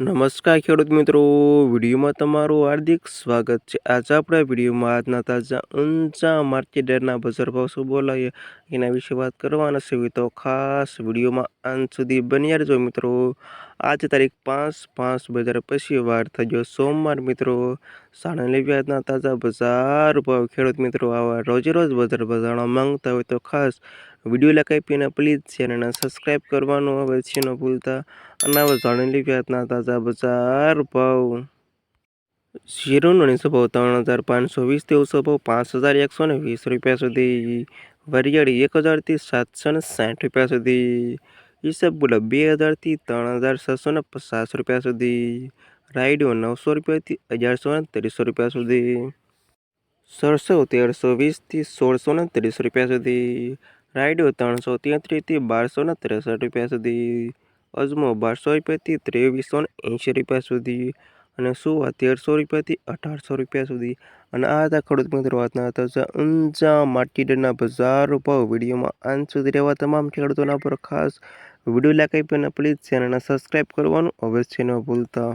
નમસ્કાર ખેડૂત મિત્રો, વિડીયોમાં તમારું હાર્દિક સ્વાગત છે. આજે આપણા વિડીયોમાં આજના તાજા, ઊંચા માર્કેટના બજાર ભાવ શું બોલાવીએ એના વિશે વાત કરવાના છે. તો ખાસ વિડીયોમાં અંત સુધી બન્યા રહેજો મિત્રો. આજ તારીખ પાંચ પાંચ બજાર પછી વાર થઈ ગયો સોમવાર મિત્રો. સાડા વ્યાજના તાજા બજાર ભાવ ખેડૂત મિત્રો આવા રોજે રોજ બજાર જાણવા માંગતા હોય તો ખાસ વીડિયો લખાઈ પીને પ્લીઝ ચેનલને સબસ્ક્રાઈબ કરવાનું છે ન ભૂલતા. અને હવે જાણી વ્યાજના તાજા બજાર ભાવ. શેરોનો નીચો ભાવ ત્રણ હજાર પાંચસો વીસથી ઊંચો ભાવ પાંચ હજાર એકસો ને વીસ રૂપિયા સુધી. વરિયાળી એક હજારથી સાતસો ને સાઠ રૂપિયા સુધી. ઈસબગુલા બે હજારથી ત્રણ હજાર છસો ને પચાસ રૂપિયા સુધી. રાયડો નવસો રૂપિયાથી અગિયારસો ને ત્રીસો રૂપિયા સુધી. સરસો તેરસો વીસથી સોળસો ને ત્રીસ રૂપિયા સુધી. રાયડો ત્રણસો તેત્રીસથી બારસોને ત્રેસઠ રૂપિયા સુધી, અજમો બારસો રૂપિયાથી ત્રેવીસો એંશી રૂપિયા સુધી અને સુવા તેરસો રૂપિયાથી અઢારસો રૂપિયા સુધી. અને આ હતા ખેડૂત મિત્રો વાતના હતા ઊંચા માર્કેટના બજાર ભાવ વિડીયોમાં અંત સુધી રહેવા તમામ ખેડૂતોના પર ખાસ વીડિયો લાઈક આપી પ્લીઝ ચેનલને સબસ્ક્રાઈબ કરવાનું અવશ્ય ન ભૂલતા.